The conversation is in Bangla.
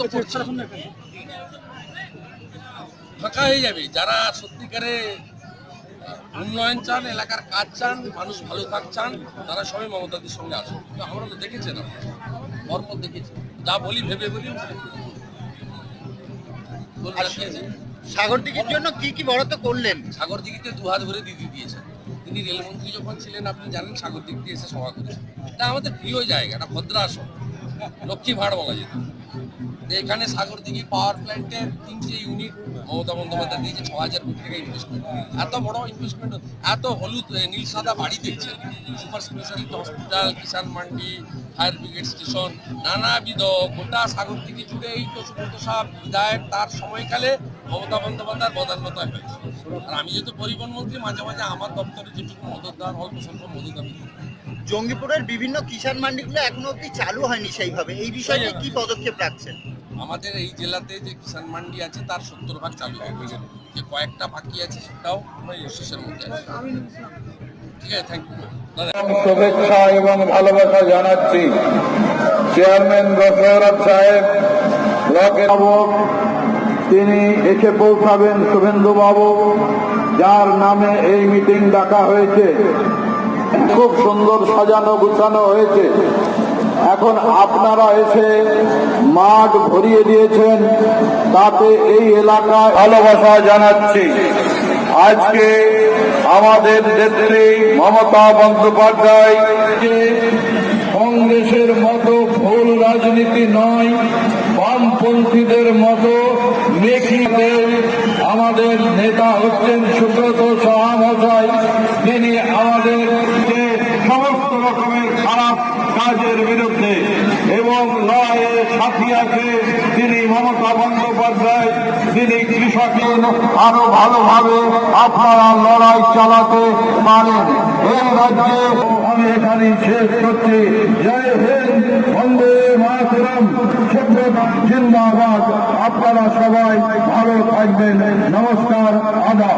তো পড়ছে ফাঁকা হয়ে যাবে। যারা সত্যিকারে উন্নয়ন চান এলাকার কাজ চান মানুষ ভালো থাক চান তারা সবাই মমতাদির সঙ্গে আসুন কিন্তু আমরা তো দেখেছেন। পরপর দেখেছি। যা বলি ভেবে বলি সাগর দিঘির জন্য কি কি বরাদ্দ করলেন? সাগর দিঘিতে দু হাত ভরে দিদি দিয়েছেন। তিনি রেলমন্ত্রী যখন ছিলেন আপনি জানেন সাগর এসে সভা করেছেন। এটা আমাদের প্রিয় জায়গা এটা ভদ্রাসন। লক্ষ্মী ভাড় বলা যেত। এখানে সাগর দিঘি পাওয়ার প্ল্যান্টের তিনটে ইউনিট মমতা বন্দ্যোপাধ্যায় দিয়েছে ছ হাজার কোটি টাকা ইনভেস্টমেন্ট এত বড় ইনভেস্টমেন্ট এত হলুদ নীল সাদা বাড়ি দেখছেন super speciality hospital Kisan Mandi fire brigade station নানাবিধ গোটা সাগর দিঘি জুড়ে এই তো সুব্রত সাহ বিধায়ক তার সময়কালে মমতা বন্দ্যোপাধ্যায় প্রধানমন্ত্রী হয়েছে। আর আমি যেহেতু পরিবহন মন্ত্রী মাঝে মাঝে আমার দপ্তরে যেটুকু মদত দেওয়ার অল্প স্বল্প মদত আমি জঙ্গিপুরের বিভিন্ন কিষাণ মান্ডিগুলো এখনও অব্দি চালু হয়নি সেইভাবে। এই বিষয়ে কি পদক্ষেপ রাখছেন? আমাদের এই জেলাতে যে কিষান মান্ডি আছে, তার সত্তর ভাগ চালু হয়ে গেছে। যে কয়েকটা বাকি আছে, সেটাও প্রসেসের মধ্যে আছে। ঠিক আছে থ্যাংক ইউ শুভেচ্ছা এবং ভালোবাসা জানাচ্ছি চেয়ারম্যান গফরত সাহেব, ব্লকের তিনি এসে পৌঁছাবেন শুভেন্দু বাবু যার নামে এই মিটিং ডাকা হয়েছে। খুব সুন্দর সাজানো গুছানো হয়েছে। এখন আপনারা এসে মাঠ ভরিয়ে দিয়েছেন, তাতে এই এলাকায় ভালোবাসা জানাচ্ছি। আজকে আমাদের নেত্রী মমতা বন্দ্যোপাধ্যায় কংগ্রেসের মতো ভুল রাজনীতি নয়, বামপন্থীদের মতো মেখিতে আমাদের নেতা হচ্ছেন সুব্রত সাহা মশাই তিনি আমাদের যে সমস্ত রকমের খারাপ কাজের বিরুদ্ধে এবং লড়াইয়ে সাথী আছে তিনি মমতা বন্দ্যোপাধ্যায়, তিনি কৃষকের আরও ভালোভাবে আপনারা লড়াই চালাতে পারেন। এই রাজ্যে আমি এখানে শেষ করছি। জয় হিন্দ, বন্দে জিন্দাবাদ। আপনারা সবাই ভালো থাকবেন। নমস্কার, আদাব।